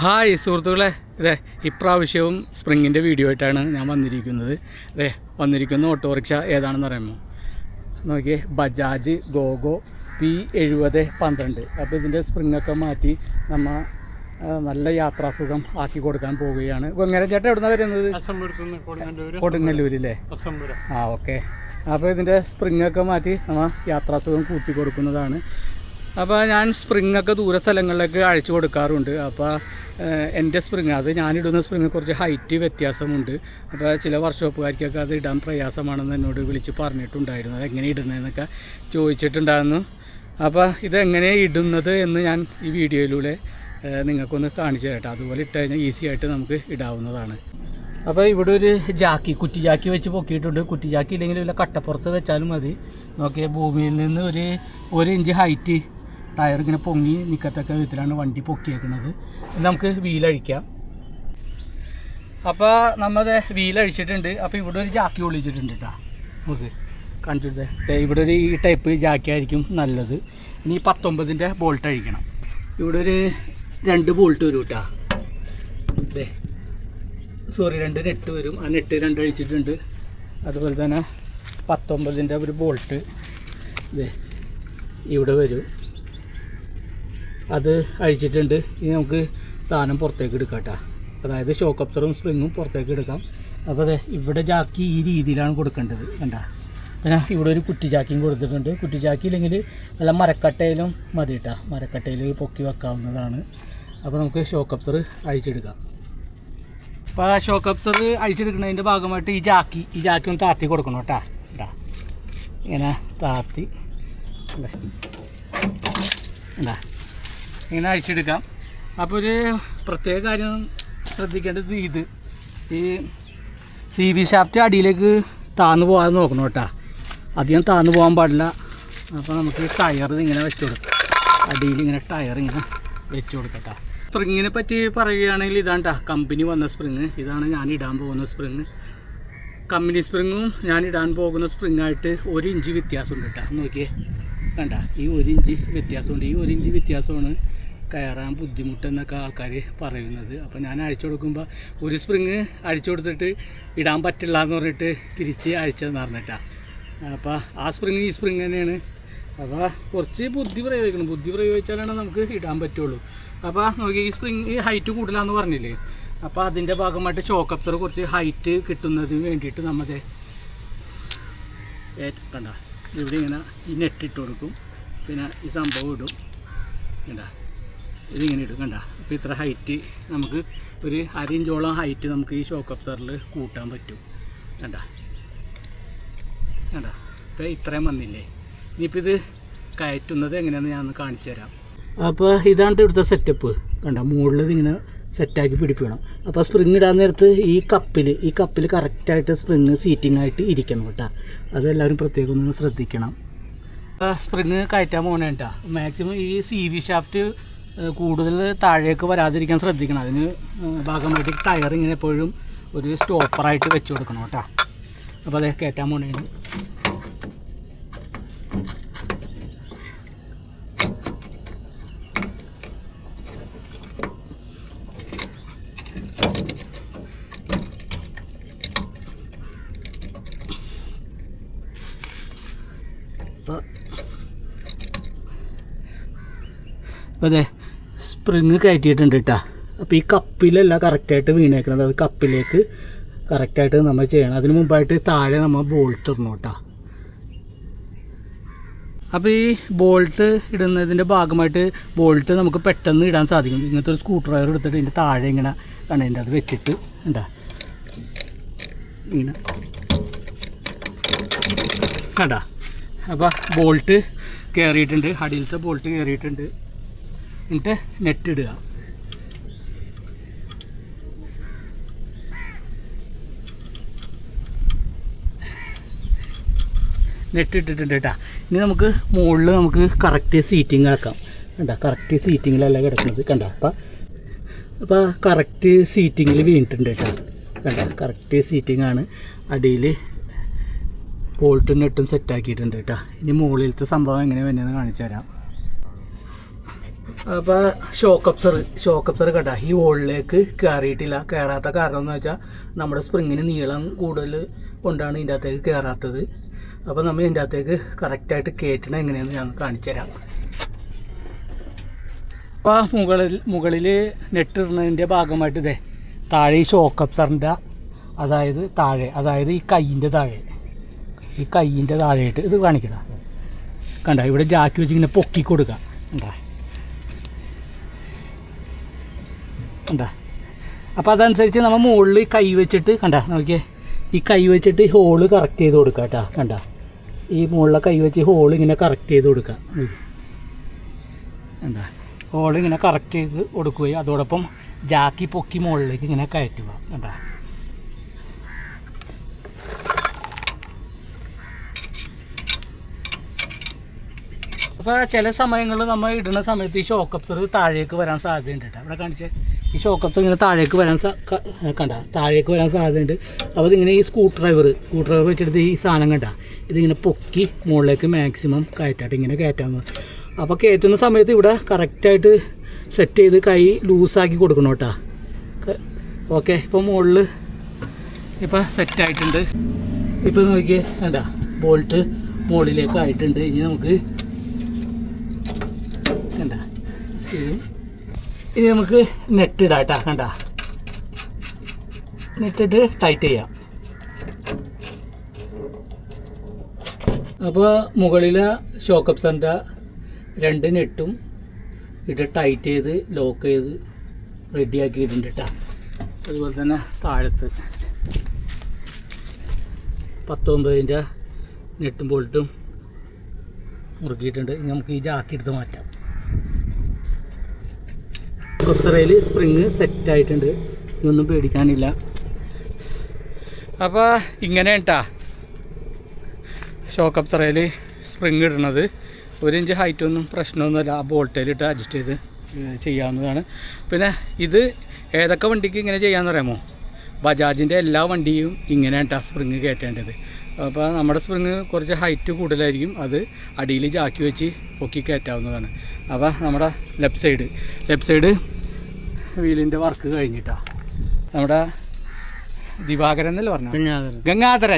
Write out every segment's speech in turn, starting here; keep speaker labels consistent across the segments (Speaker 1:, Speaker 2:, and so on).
Speaker 1: Hi സുഹൃത്തുക്കളെ. അതെ ഇപ്രാവശ്യവും സ്പ്രിങ്ങിന്റെ video ആയിട്ടാണ് ഞാൻ വന്നിരിക്കുന്നത്. അതെ വന്നിരിക്കുന്ന ഓട്ടോറിക്ഷ ഏതാണെന്ന് പറയുമ്പോൾ നോക്കിയേ ബജാജ് ഗോഗോ പി എഴുപത് പന്ത്രണ്ട്. അപ്പോൾ ഇതിന്റെ സ്പ്രിങ്ങൊക്കെ മാറ്റി നമ്മൾ നല്ല യാത്രാസുഖം ആക്കി കൊടുക്കാൻ പോവുകയാണ്. ഗൊങ്ങര ചേട്ടൻ എവിടുന്ന വരുന്നത്? കൊടുങ്ങല്ലൂരില്ലേ? ആ ഓക്കെ. അപ്പോൾ ഇതിന്റെ സ്പ്രിങ്ങൊക്കെ മാറ്റി നമ്മൾ യാത്രാസുഖം കൂട്ടി കൊടുക്കുന്നതാണ് അപ്പോൾ ഞാൻ സ്പ്രിങ്ങൊക്കെ ദൂര സ്ഥലങ്ങളിലേക്ക് അഴിച്ചു കൊടുക്കാറുണ്ട്. അപ്പോൾ എന്റെ സ്പ്രിങ് അത് ഞാനിടുന്ന സ്പ്രിങ് കുറച്ച് ഹൈറ്റ് വ്യത്യാസമുണ്ട്. അപ്പോൾ ചില വർക്ക്ഷോപ്പുകാർക്കൊക്കെ അത് ഇടാൻ പ്രയാസമാണെന്ന് എന്നോട് വിളിച്ച് പറഞ്ഞിട്ടുണ്ടായിരുന്നു. അത് എങ്ങനെ ഇടുന്നതെന്നൊക്കെ ചോദിച്ചിട്ടുണ്ടായിരുന്നു. അപ്പോൾ ഇതെങ്ങനെ ഇടുന്നത് എന്ന് ഞാൻ ഈ വീഡിയോയിലൂടെ നിങ്ങൾക്കൊന്ന് കാണിച്ചു തരട്ടെ അതുപോലെ ഇട്ട് കഴിഞ്ഞാൽ ഈസി ആയിട്ട് നമുക്ക് ഇടാവുന്നതാണ്. അപ്പോൾ ഇവിടെ ഒരു ജാക്കി കുറ്റി ജാക്കി വെച്ച് പൊക്കിയിട്ടുണ്ട്. കുറ്റി ജാക്കി ഇല്ലെങ്കിൽ വല്ല കട്ടപ്പുറത്ത് വെച്ചാലും മതി. നോക്കിയാൽ ഭൂമിയിൽ നിന്ന് ഒരു ഒരു ഇഞ്ച് ഹൈറ്റ് ടയർ ഇങ്ങനെ പൊങ്ങി നിൽക്കത്തക്ക വിധത്തിലാണ് വണ്ടി പൊക്കിയേക്കുന്നത്. ഇത് നമുക്ക് വീലഴിക്കാം. അപ്പോൾ നമ്മളത് വീലഴിച്ചിട്ടുണ്ട്. അപ്പോൾ ഇവിടെ ഒരു ജാക്കി ഒളിച്ചിട്ടുണ്ട് കേട്ടോ നമുക്ക് കാണിച്ചു കൊടുത്തേ ദേ ഇവിടെ ഒരു ഈ ടൈപ്പ് ജാക്കി ആയിരിക്കും നല്ലത്. ഇനി പത്തൊമ്പതിന്റെ ബോൾട്ട് അഴിക്കണം. ഇവിടെ ഒരു രണ്ട് ബോൾട്ട് വരും കേട്ടോ ദേ. സോറി രണ്ട് നെട്ട് വരും. ആ നെട്ട് രണ്ട് അഴിച്ചിട്ടുണ്ട്. അതുപോലെ തന്നെ പത്തൊമ്പതിന്റെ ഒരു ബോൾട്ട് ഇതേ ഇവിടെ വരും. അത് അഴിച്ചിട്ടുണ്ട്. ഇനി നമുക്ക് സാധനം പുറത്തേക്ക് എടുക്കാം കേട്ടോ അതായത് ഷോക്ക് അപ്സറും സ്പ്രിങ്ങും പുറത്തേക്ക് എടുക്കാം. അപ്പോൾ അതെ ഇവിടെ ജാക്കി ഈ രീതിയിലാണ് കൊടുക്കേണ്ടത്. കണ്ട? പിന്നെ ഇവിടെ ഒരു കുറ്റി ജാക്കിയും കൊടുത്തിട്ടുണ്ട്. കുറ്റി ജാക്കി ഇല്ലെങ്കിൽ നല്ല മരക്കട്ടയിലും മതി കേട്ടോ മരക്കട്ടയിൽ പൊക്കി വെക്കാവുന്നതാണ്. അപ്പോൾ നമുക്ക് ഷോക്ക് അപ്സർ അഴിച്ചെടുക്കാം. അപ്പോൾ ആ ഷോക്ക് അപ്സർ അഴിച്ചെടുക്കുന്നതിന്റെ ഭാഗമായിട്ട് ഈ ജാക്കി ഈ ജാക്കി ഒന്ന് താത്തി കൊടുക്കണം കേട്ടാ. ഇതാ ഇങ്ങനെ താത്തി. ഇല്ലേ. ഇങ്ങനെ അഴിച്ചെടുക്കാം. അപ്പോൾ ഒരു പ്രത്യേക കാര്യം ശ്രദ്ധിക്കേണ്ടത് ഇത്. ഈ സി വി ഷാഫ്റ്റ് അടിയിലേക്ക് താന്നു പോകാതെ നോക്കണം കേട്ടോ. അധികം താന്നു പോകാൻ പാടില്ല. അപ്പോൾ നമുക്ക് ഈ ടയർ ഇങ്ങനെ വെച്ച് കൊടുക്കാം. അടിയിൽ ഇങ്ങനെ ടയർ ഇങ്ങനെ വെച്ച് കൊടുക്കട്ടാ സ്പ്രിങ്ങിനെ പറ്റി പറയുകയാണെങ്കിൽ ഇതാണ് കേട്ടോ കമ്പനി വന്ന സ്പ്രിങ് ഇതാണ് ഞാൻ ഇടാൻ പോകുന്ന സ്പ്രിങ് കമ്പനി സ്പ്രിങ്ങും ഞാൻ ഇടാൻ പോകുന്ന സ്പ്രിങ്ങായിട്ട് ഒരു ഇഞ്ച് വ്യത്യാസമുണ്ട് കേട്ടോ നോക്കിയേ. കണ്ട? ഈ ഒരു ഇഞ്ച് വ്യത്യാസമുണ്ട്. ഈ ഒരു ഇഞ്ച് വ്യത്യാസമാണ് കയറാൻ ബുദ്ധിമുട്ടെന്നൊക്കെ ആൾക്കാർ പറയുന്നത്. അപ്പോൾ ഞാൻ അഴിച്ചു കൊടുക്കുമ്പോൾ ഒരു സ്പ്രിങ് അഴിച്ചു കൊടുത്തിട്ട് ഇടാൻ പറ്റില്ല എന്ന് പറഞ്ഞിട്ട് തിരിച്ച് അഴിച്ചത് പറഞ്ഞിട്ടാണ് അപ്പോൾ ആ സ്പ്രിങ് ഈ സ്പ്രിങ് തന്നെയാണ്. അപ്പോൾ കുറച്ച് ബുദ്ധി പ്രയോഗിക്കണം. ബുദ്ധി പ്രയോഗിച്ചാലാണ് നമുക്ക് ഇടാൻ പറ്റുള്ളൂ. അപ്പോൾ നോക്കി ഈ സ്പ്രിങ് ഈ ഹൈറ്റ് കൂടുതലാന്ന് പറഞ്ഞില്ലേ? അപ്പോൾ അതിന്റെ ഭാഗമായിട്ട് ചോക്ക് അപ്സർ കുറച്ച് ഹൈറ്റ് കിട്ടുന്നതിന് വേണ്ടിയിട്ട് നമ്മുടെ കണ്ട ഇവിടെ ഇങ്ങനെ ഈ ഇട്ട് കൊടുക്കും. പിന്നെ ഈ സംഭവം ഇടും. കണ്ട? ഇതിങ്ങനെ ഇടും കണ്ട അപ്പോൾ ഇത്ര ഹൈറ്റ് നമുക്ക് ഒരു അര ഇഞ്ചോളം ഹൈറ്റ് നമുക്ക് ഈ ഷോക്ക് അബ്സറിൽ കൂട്ടാൻ പറ്റും. കണ്ട? കണ്ട? ഇപ്പോൾ ഇത്രയും വന്നില്ലേ? ഇനിയിപ്പോൾ ഇത് കയറ്റുന്നത് എങ്ങനെയാണെന്ന് ഞാൻ കാണിച്ചു തരാം. അപ്പോൾ ഇതാണ് ഇവിടുത്തെ സെറ്റപ്പ് കണ്ട? മുകളിൽ ഇതിങ്ങനെ സെറ്റാക്കി പിടിപ്പിക്കണം. അപ്പോൾ സ്പ്രിങ് ഇടാൻ നേരത്ത് ഈ കപ്പിൽ ഈ കപ്പിൽ കറക്റ്റായിട്ട് സ്പ്രിങ് സീറ്റിംഗ് ആയിട്ട് ഇരിക്കണം കേട്ടോ. അതെല്ലാവരും പ്രത്യേകം ഒന്ന് ശ്രദ്ധിക്കണം. സ്പ്രിങ് കയറ്റാൻ പോകണേട്ടാ മാക്സിമം ഈ സി വി ഷാഫ്റ്റ് കൂടുതൽ താഴേക്ക് വരാതിരിക്കാൻ ശ്രദ്ധിക്കണം. അതിന് ഭാഗമായിട്ട് ടയർ ഇങ്ങനെ എപ്പോഴും ഒരു സ്റ്റോപ്പറായിട്ട് വെച്ച് കൊടുക്കണം കേട്ടോ. അപ്പോൾ അതൊക്കെ കയറ്റാൻ പോണേണ് അപ്പോൾ അതെ സ്പ്രിങ് കയറ്റിയിട്ടുണ്ട് കേട്ടോ അപ്പോൾ ഈ കപ്പിലല്ല കറക്റ്റായിട്ട് വീണേക്കണത്. അത് കപ്പിലേക്ക് കറക്റ്റായിട്ട് നമ്മൾ ചെയ്യണം. അതിന് മുമ്പായിട്ട് താഴെ നമ്മൾ ബോൾട്ട് ഇടണം കേട്ടോ അപ്പോൾ ഈ ബോൾട്ട് ഇടുന്നതിന്റെ ഭാഗമായിട്ട് ബോൾട്ട് നമുക്ക് പെട്ടെന്ന് ഇടാൻ സാധിക്കും. ഇങ്ങനത്തെ ഒരു സ്ക്രൂ ഡ്രൈവർ എടുത്തിട്ട് ഇതിന്റെ താഴെ ഇങ്ങനെ കണ്ടതിന്റെ അത് വെച്ചിട്ട് ഉണ്ടാ ഇങ്ങനെ. കണ്ടാ? അപ്പോൾ ബോൾട്ട് കയറിയിട്ടുണ്ട് അടിയിലത്തെ ബോൾട്ട് കയറിയിട്ടുണ്ട് എന്നിട്ട് നെറ്റിടുക നെറ്റിട്ടിട്ടുണ്ട് കേട്ടോ. ഇനി നമുക്ക് മുകളിൽ നമുക്ക് കറക്റ്റ് സീറ്റിംഗ് ആക്കാം. കണ്ട കറക്റ്റ് സീറ്റിങ്ങിലല്ല കിടക്കുന്നത്? കണ്ട അപ്പം അപ്പോൾ കറക്റ്റ് സീറ്റിങ്ങിൽ വീണിട്ടുണ്ട് കേട്ടോ. കണ്ട കറക്റ്റ് സീറ്റിംഗ് ആണ് അടിയിൽ ബോൾട്ടും നെട്ടും സെറ്റാക്കിയിട്ടുണ്ട് കേട്ടോ. ഇനി മുകളിലത്തെ സംഭവം എങ്ങനെ വരുന്നതെന്ന് കാണിച്ചു തരാം. അപ്പോൾ ഷോക്ക് അപ്സർ ഷോക്ക് അപ്സർ കേട്ടോ ഈ ഹോളിലേക്ക് കയറിയിട്ടില്ല കയറാത്ത കാരണം എന്ന് വെച്ചാൽ നമ്മുടെ സ്പ്രിങ്ങിന് നീളം കൂടുതൽ കൊണ്ടാണ് ഇതിന്റെ അകത്തേക്ക് കയറാത്തത് അപ്പോൾ നമ്മൾ ഇതിന്റെ അകത്തേക്ക് കറക്റ്റായിട്ട് കയറ്റണം എങ്ങനെയെന്ന് ഞാൻ കാണിച്ചു തരാം. അപ്പോൾ മുകളിൽ മുകളിൽ നെട്ടിടുന്നതിന്റെ ഭാഗമായിട്ട് ഇതേ താഴെ ഈ ഷോക്ക് അപ്സറിന്റെ അതായത് താഴെ അതായത് ഈ കൈയിന്റെ താഴെ. ഈ കൈയിന്റെ താഴെയായിട്ട് ഇത് കാണിക്കണം കണ്ട ഇവിടെ ജാക്കി വെച്ച് ഇങ്ങനെ പൊക്കി കൊടുക്കുക കണ്ടാ. കണ്ട. അപ്പോൾ അതനുസരിച്ച് നമ്മൾ മുകളിൽ കൈ വെച്ചിട്ട് കണ്ട നോക്കിയേ. ഈ കൈ വെച്ചിട്ട് ഹോൾ കറക്റ്റ് ചെയ്ത് കൊടുക്കുക കേട്ടോ കണ്ട. ഈ മുകളിലെ കൈ വെച്ച് ഹോൾ ഇങ്ങനെ കറക്റ്റ് ചെയ്ത് കൊടുക്കുക. എന്താ ഹോൾ ഇങ്ങനെ കറക്റ്റ് ചെയ്ത് കൊടുക്കുകയും അതോടൊപ്പം ജാക്കി പൊക്കി മുകളിലേക്ക് ഇങ്ങനെ കയറ്റുക കണ്ട. അപ്പോൾ ചില സമയങ്ങളിൽ നമ്മൾ ഇടുന്ന സമയത്ത് ഈ ഷോക്കപ്സർ താഴേക്ക് വരാൻ സാധ്യതയുണ്ട് കേട്ടോ അവിടെ കാണിച്ചേ. ഈ ഷോക്കപ്പ് ഇങ്ങനെ താഴേക്ക് വരാൻ കണ്ട താഴേക്ക് വരാൻ സാധ്യതയുണ്ട്. അപ്പോൾ ഇതിങ്ങനെ ഈ സ്ക്രൂ ഡ്രൈവർ സ്ക്രൂ ഡ്രൈവർ വെച്ചെടുത്ത് ഈ സാധനം കണ്ട ഇതിങ്ങനെ പൊക്കി മുകളിലേക്ക് മാക്സിമം കയറ്റാട്ട് ഇങ്ങനെ കയറ്റാൻ അപ്പോൾ കയറ്റുന്ന സമയത്ത് ഇവിടെ കറക്റ്റായിട്ട് സെറ്റ് ചെയ്ത് കൈ ലൂസാക്കി കൊടുക്കണം കേട്ടോ. ഓക്കെ ഇപ്പോൾ മുകളിൽ ഇപ്പോൾ സെറ്റായിട്ടുണ്ട് ഇപ്പോൾ നോക്കിയേ കണ്ട ബോൾട്ട് മുകളിലേക്ക് ആയിട്ടുണ്ട്. ഇനി നമുക്ക് കണ്ട ഇത് ഇനി നമുക്ക് നെറ്റ് ഇടാം കേട്ടോ കണ്ട നെറ്റിട്ട് ടൈറ്റ് ചെയ്യാം. അപ്പോൾ മുകളിലെ ഷോക്കപ്സറിന്റെ രണ്ട് നെട്ടും ഇത് ടൈറ്റ് ചെയ്ത് ലോക്ക് ചെയ്ത് റെഡിയാക്കിയിട്ടുണ്ട് കേട്ടോ അതുപോലെ തന്നെ താഴത്ത് പത്തൊമ്പതിന്റെ നെട്ടും ബോൾട്ടും മുറുക്കിയിട്ടുണ്ട്. നമുക്ക് ഈ ജാക്കി എടുത്ത് മാറ്റാം. കൊത്തറയിൽ സ്പ്രിങ് സെറ്റ് ആയിട്ടുണ്ട് ഇതൊന്നും പേടിക്കാനില്ല. അപ്പോൾ ഇങ്ങനെ കേട്ടാ ഷോക്ക് അപ്സറയിൽ സ്പ്രിങ് ഇടണത്. ഒരു ഇഞ്ച് ഹൈറ്റൊന്നും പ്രശ്നമൊന്നുമില്ല. ആ ബോൾട്ടേലിട്ട് അഡ്ജസ്റ്റ് ചെയ്ത് ചെയ്യാവുന്നതാണ്. പിന്നെ ഇത് ഏതൊക്കെ വണ്ടിക്ക് ഇങ്ങനെ ചെയ്യാമെന്ന് പറയാമോ ബജാജിന്റെ എല്ലാ വണ്ടിയും ഇങ്ങനെയാണ് കേട്ടാ സ്പ്രിങ് കയറ്റേണ്ടത്. അപ്പോൾ നമ്മുടെ സ്പ്രിങ് കുറച്ച് ഹൈറ്റ് കൂടുതലായിരിക്കും. അത് അടിയിൽ ചാക്കി വെച്ച് പൊക്കി കയറ്റാവുന്നതാണ്. അപ്പോൾ നമ്മുടെ ലെഫ്റ്റ് സൈഡ് ലെഫ്റ്റ് സൈഡ് വീലിന്റെ വർക്ക് കഴിഞ്ഞിട്ടാ. നമ്മുടെ ദിവാകരൻ എന്നല്ലേ പറഞ്ഞു ഗംഗാധരൻ. ഗംഗാധര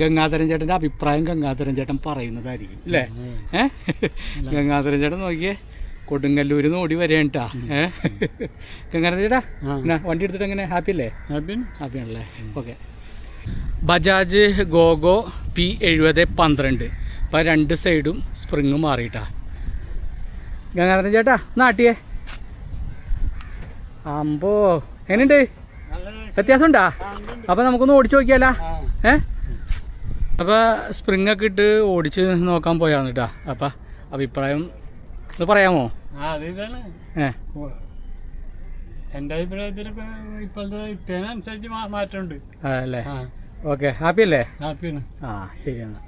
Speaker 1: ഗംഗാധരൻ ചേട്ടന്റെ അഭിപ്രായം ഗംഗാധരൻ ചേട്ടൻ പറയുന്നതായിരിക്കും അല്ലേ? ഏഹ്? ഗംഗാധരൻ ചേട്ടൻ നോക്കിയേ കൊടുങ്ങല്ലൂരിൽ നിന്ന് ഓടി വരേണ്ടാ ഏഹ്? ഗംഗാധരൻ ചേട്ടാ എന്നാ വണ്ടി എടുത്തിട്ട് എങ്ങനെ? ഹാപ്പി അല്ലേ? ഹാപ്പി ആണല്ലേ? ഓക്കെ ബജാജ് ഗോഗോ പി എഴുപത് പന്ത്രണ്ട്. അപ്പോൾ രണ്ട് സൈഡും സ്പ്രിങ് മാറിയിട്ടാ. ഗംഗാധരൻ ചേട്ടാ നാട്ടിയേ അമ്പോ എങ്ങനെയുണ്ട്? വ്യത്യാസമുണ്ടാ? അപ്പോൾ നമുക്കൊന്ന് ഓടിച്ചു നോക്കിയാലോ? ഏ? അപ്പോൾ സ്പ്രിങ് ഒക്കെ ഇട്ട് ഓടിച്ച് നോക്കാൻ പോയാണ് കേട്ടാ അപ്പം അഭിപ്രായം ഒന്ന് പറയാമോ?
Speaker 2: എന്റെ
Speaker 1: ഏ.
Speaker 2: എന്റെ ഇപ്പോഴത്തെ ഇട്ടതിനനുസരിച്ച് മാറ്റമുണ്ട്.
Speaker 1: ഓക്കെ. ഹാപ്പി അല്ലേ?
Speaker 2: ഹാപ്പിയാണ്.
Speaker 1: ആ ശരി എന്നാൽ